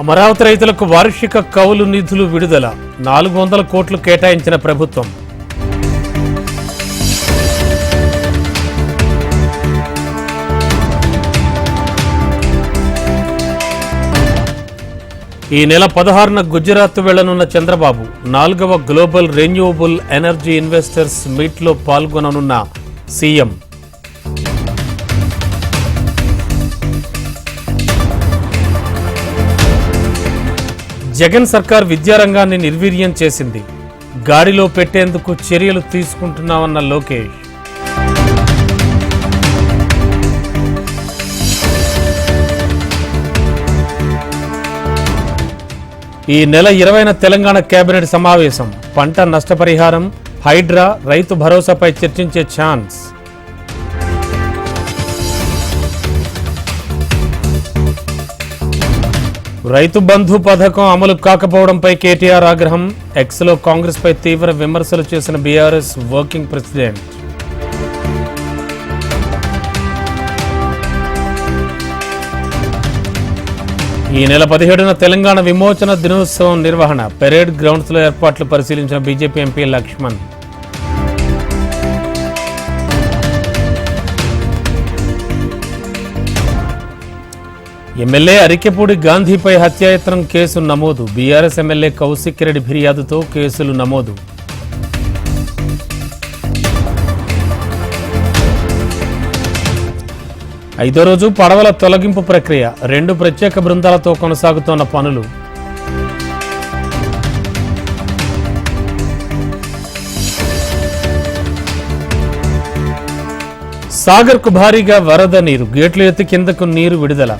అమరావతి రైతులకు వార్షిక కౌలు నిధులు విడుదల. నాలుగు వందల కోట్లు కేటాయించిన ప్రభుత్వం. ఈ నెల పదహారున గుజరాత్ వెళ్ళనున్న చంద్రబాబు నాలుగవ గ్లోబల్ రెన్యూవబుల్ ఎనర్జీ ఇన్వెస్టర్స్ మీట్లో పాల్గొననున్న సీఎం జగన్ సర్కార్ విద్యారంగాన్ని నిర్వీర్యం చేసింది. గాడిలో పెట్టేందుకు చర్యలు తీసుకుంటున్నామన్న లోకేష్. ఈ నెల ఇరవైన తెలంగాణ కేబినెట్ సమావేశం. పంట నష్టపరిహారం హైడ్రా రైతు భరోసాపై చర్చించే ఛాన్స్. రైతు బంధు పథకం అమలు కాకపోవడంపై కేటీఆర్ ఆగ్రహం. ఎక్స్లో కాంగ్రెస్ పై తీవ్ర విమర్శలు చేసిన బీఆర్ఎస్ వర్కింగ్ ప్రెసిడెంట్. ఈ నెల పదిహేడున తెలంగాణ విమోచన దినోత్సవం నిర్వహణ. పెరేడ్ గ్రౌండ్స్లో ఏర్పాట్లు పరిశీలించిన BJP MP Laxman. MLA Arikepudi గాంధీపై హత్యాయత్నం కేసు నమోదు. బీఆర్ఎస్ ఎమ్మెల్యే కౌశిక్ రెడ్డి ఫిర్యాదుతో కేసులు నమోదు. ఐదో రోజు పడవల తొలగింపు ప్రక్రియ. రెండు ప్రత్యేక బృందాలతో కొనసాగుతోన్న పనులు. సాగర్కు భారీగా వరద నీరు. గేట్లు ఎత్తి కిందకు నీరు విడుదల.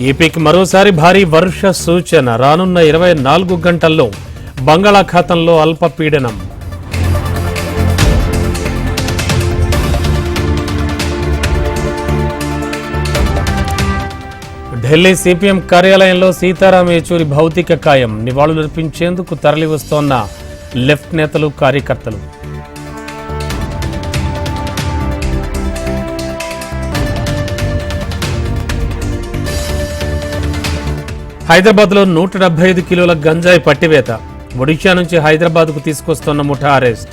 ఏపీకి మరోసారి భారీ వర్ష సూచన. రానున్న ఇరవై నాలుగు గంటల్లో బంగాళాఖాతంలో అల్పపీడనం. ఢిల్లీ సిపిఎం కార్యాలయంలో సీతారాం యేచూరి భౌతిక కాయం నివాళులర్పించేందుకు తరలివస్తోన్న లెఫ్ట్ నేతలు కార్యకర్తలు. హైదరాబాద్లో నూట డెబ్బై ఐదు కిలోల గంజాయి పట్టివేత. ఒడిషా నుంచి హైదరాబాద్కు తీసుకొస్తున్న ముఠా అరెస్ట్.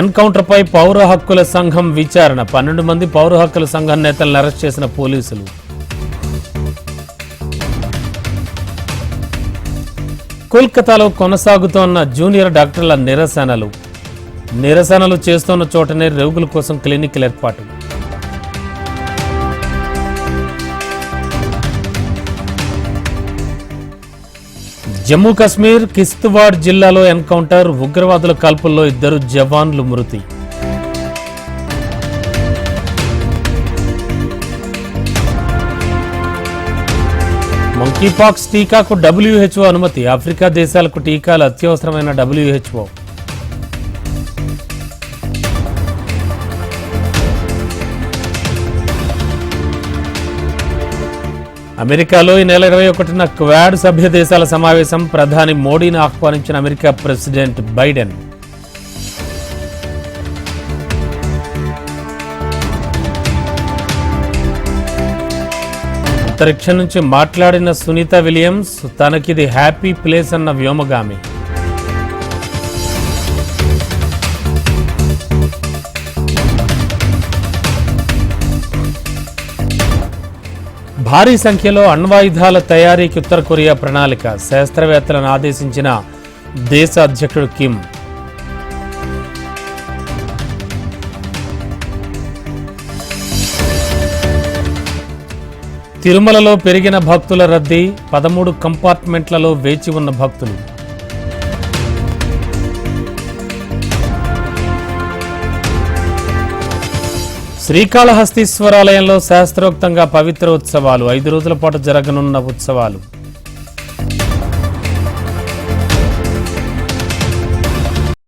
ఎన్కౌంటర్పై పౌర హక్కుల సంఘం విచారణ. పన్నెండు మంది పౌర హక్కుల సంఘం నేతలను అరెస్ట్ చేసిన పోలీసులు. కోల్కతాలో కొనసాగుతోన్న జూనియర్ డాక్టర్ల నిరసనలు. నిరసనలు చేస్తున్న చోటనే రోగుల కోసం క్లినిక్ల ఏర్పాటు. జమ్మూ కాశ్మీర్ కిస్త్వాడ్ జిల్లాలో ఎన్కౌంటర్ ఉగ్రవాదుల కాల్పుల్లో ఇద్దరు జవాన్లు మృతి. మంకీపాక్స్ టీకాకు డబ్ల్యూహెచ్ఓ అనుమతి. ఆఫ్రికా దేశాలకు టీకాలు అత్యవసరమైన డబ్ల్యూహెచ్ఓ అమెరికాలో ఈ నెల ఇరవై ఒకటిన క్వాడ్ సభ్య దేశాల సమావేశం ప్రధాని మోడీని ఆహ్వానించిన అమెరికా ప్రెసిడెంట్ బైడెన్. అంతరిక్షం నుంచి మాట్లాడిన సునీత విలియమ్స్ తనకిది హ్యాపీ ప్లేస్ అన్న వ్యోమగామి. భారీ సంఖ్యలో అణ్వాయుధాల తయారీకి ఉత్తర కొరియా ప్రణాళిక. శాస్త్రవేత్తలను ఆదేశించిన దేశ అధ్యక్షుడు కిమ్. తిరుమలలో పెరిగిన భక్తుల రద్దీ పదమూడు కంపార్ట్మెంట్లలో వేచి ఉన్న భక్తులు. శ్రీకాళహస్తీశ్వరాలయంలో శాస్త్రోక్తంగా పవిత్ర ఉత్సవాలు. ఐదు రోజుల పాటు జరగనున్న ఉత్సవాలు.